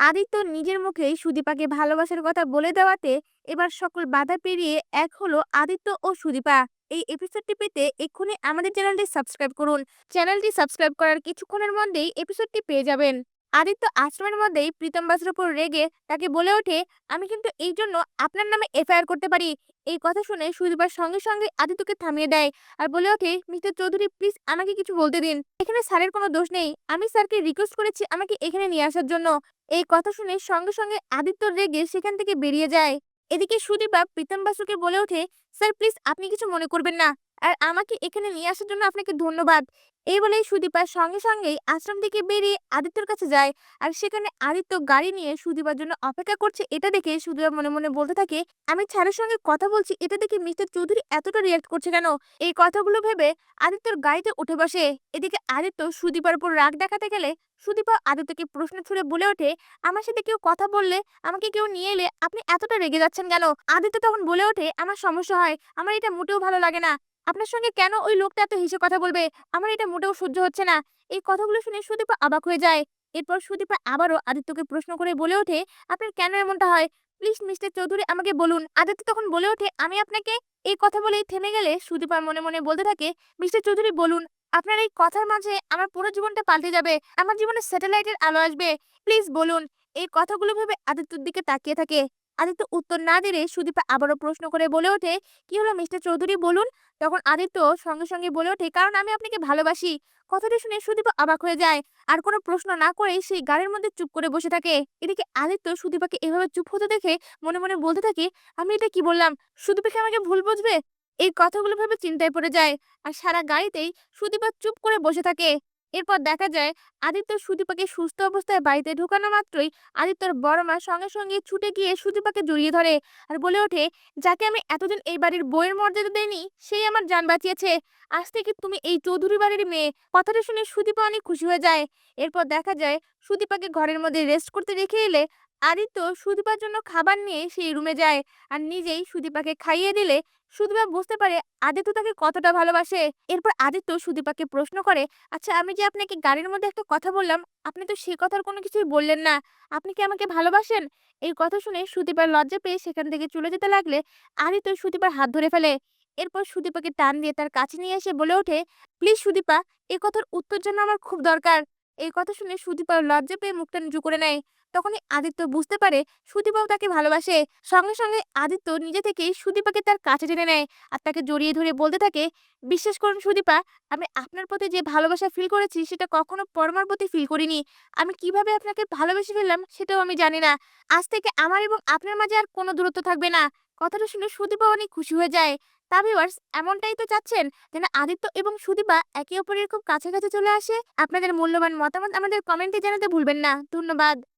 আদিত্য নিজের মুখেই সুদীপাকে ভালোবাসার কথা বলে দেওয়াতে এবার সকল বাধা পেরিয়ে এক হলো আদিত্য ও সুদীপা। এই এপিসোডটি পেতে এক্ষুনি আমাদের চ্যানেলটি সাবস্ক্রাইব করুন। চ্যানেলটি সাবস্ক্রাইব করার কিছুক্ষণের মধ্যেই এপিসোডটি পেয়ে যাবেন। আদিত্য আশ্রমের মধ্যেই প্রীতম বাসের উপর রেগে তাকে বলে ওঠে, আমি কিন্তু এই জন্য আপনার নামে এফআইআর করতে পারি। এই কথা শুনে সুদীপার সঙ্গে সঙ্গে আদিত্যকে থামিয়ে দেয় আর বলে ওঠে, মিস্টার চৌধুরী, প্লিজ আমাকে কিছু বলতে দিন। এখানে স্যারের কোনো দোষ নেই। আমি স্যারকে রিকোয়েস্ট করেছি আমাকে এখানে নিয়ে আসার জন্য। এই কথা শুনে সঙ্গে সঙ্গে আদিত্য রেগে সেখান থেকে বেরিয়ে যায়। এদিকে সুদীপা প্রীতম বাসুকে বলে ওঠে, স্যার, প্লিজ আপনি কিছু মনে করবেন না। আর আমাকে এখানে নিয়ে আসার জন্য আপনাকে ধন্যবাদ। এই বলেই সুদীপা সঙ্গে সঙ্গেই আশ্রম থেকে বেরিয়ে আদিত্যর কাছে যায়। আর সেখানে আদিত্য গাড়ি নিয়ে সুদীপার জন্য অপেক্ষা করছে। এটা দেখে সুদীপা মনে মনে বলতে থাকে, আমি ছাড়ের সঙ্গে কথা বলছি। এটা দেখে মিস্টার চৌধুরী এতটা রিয়াক্ট করছে কেন? এই কথাগুলো ভেবে আদিত্যর গাড়িতে উঠে বসে। এদিকে আদিত্য সুদীপার উপর রাগ দেখাতে গেলে সুদীপা আদিত্যকে প্রশ্ন ছুড়ে বলে ওঠে, আমার সাথে কেউ কথা বললে, আমাকে কেউ নিয়ে এলে আপনি এতটা রেগে যাচ্ছেন কেন? আদিত্য তখন বলে ওঠে, আমার সমস্যা হয়। আমার এটা মোটেও ভালো লাগে না। আপনার সঙ্গে কেন ওই লোকটা এত হিসেবে কথা বলবে? আমার এটা মোটেও সহ্য হচ্ছে না। এই কথাগুলো শুনে সুদীপা অবাক হয়ে যায়। এরপর সুদীপা আবারও আদিত্যকে প্রশ্ন করে বলে ওঠে, আপনার কেন এমনটা হয়? প্লিজ মিস্টার চৌধুরী আমাকে বলুন। আদিত্য তখন বলে ওঠে, আমি আপনাকে এই কথা বলেই থেমে গেলে? সুদীপা মনে মনে বলতে থাকে, মিস্টার চৌধুরী, বলুন, আপনার এই কথার মাঝে আমার পুরো জীবনটা পাল্টে যাবে। আমার জীবনে স্যাটেলাইটের আলো আসবে। প্লিজ বলুন। এই কথাগুলো ভেবে আদিত্যর দিকে তাকিয়ে থাকে। আদিত্য উত্তর না দিলে সুদীপা আবারও প্রশ্ন করে বলে ওঠে, কি হলো মিস্টার চৌধুরী? বলুন। তখন আদিত্য সঙ্গে সঙ্গে বলে ওঠে, কারণ আমি আপনাকে ভালোবাসি। কথাটি শুনে সুদীপা অবাক হয়ে যায়। আর কোনো প্রশ্ন না করে সেই গাড়ির মধ্যে চুপ করে বসে থাকে। এদিকে আদিত্য সুদীপাকে এভাবে চুপ হতে দেখে মনে মনে বলতে থাকে, আমি এটা কি বললাম? সুদীপাকে আমাকে ভুল বুঝবে? এই কথাগুলো ভেবে চিন্তায় পড়ে যায়। আর সারা গাড়িতেই সুদীপা চুপ করে বসে থাকে। এরপর দেখা যায়, আদিত্য সুদীপাকে সুস্থ অবস্থায় বাড়িতে ঢুকানো মাত্রই আদিত্যর বড় মা সঙ্গে সঙ্গে ছুটে গিয়ে সুদীপাকে জড়িয়ে ধরে আর বলে ওঠে, যাকে আমি এতদিন এই বাড়ির বইয়ের মর্যাদা দেয়নি সেই আমার যান বাঁচিয়েছে। আজ থেকে তুমি এই চৌধুরী বাড়ির মেয়ে। কথাটা শুনে সুদীপা অনেক খুশি হয়ে যায়। এরপর দেখা যায়, সুদীপাকে ঘরের মধ্যে রেস্ট করতে রেখে এলে আদিত্য সুদীপার জন্য খাবার নিয়ে সেই রুমে যায় আর নিজেই সুদীপাকে খাইয়ে দিলে সুদীপা বুঝতে পারে আদিত্য তাকে কতটা ভালোবাসে। এরপর আদিত্য সুদীপাকে প্রশ্ন করে আচ্ছা আমি যে আপনাকে গাড়ির মধ্যে একটা কথা বললাম, আপনি তো সে কথার কোনো কিছুই বললেন না। আপনি কি আমাকে ভালোবাসেন? এই কথা শুনে সুদীপার লজ্জা পেয়ে সেখান থেকে চলে যেতে লাগলে আদিত্য সুদীপার হাত ধরে ফেলে। এরপর সুদীপাকে টান দিয়ে তার কাছে নিয়ে এসে বলে ওঠে, প্লিজ সুদীপা এই কথার উত্তর জন্য আমার খুব দরকার। এই কথা শুনে সুদীপার লজ্জা পেয়ে মুখটা নিচু করে নেয়। তখনই আদিত্য বুঝতে পারে সুদীপাও তাকে ভালোবাসে। সঙ্গে সঙ্গে আদিত্য নিজে থেকেই সুদীপাকে তার কাছে টেনে নেয় আর তাকে জড়িয়ে ধরে বলতে থাকে, বিশ্বাস করুন সুদীপা, আমি আপনার প্রতি যে ভালোবাসা ফিল করেছি সেটা কখনো পরমার প্রতি ফিল করিনি। আমি কীভাবে আপনাকে ভালোবেসে ফেললাম সেটাও আমি জানি না। আজ থেকে আমার এবং আপনার মাঝে আর কোনো দূরত্ব থাকবে না। কথাটা শুনে সুদীপা অনেক খুশি হয়ে যায়। তা এমনটাই তো চাচ্ছেন যেন আদিত্য এবং সুদীপা একে অপরের খুব কাছাকাছি চলে আসে। আপনাদের মূল্যবান মতামত আমাদের কমেন্টে জানাতে ভুলবেন না। ধন্যবাদ।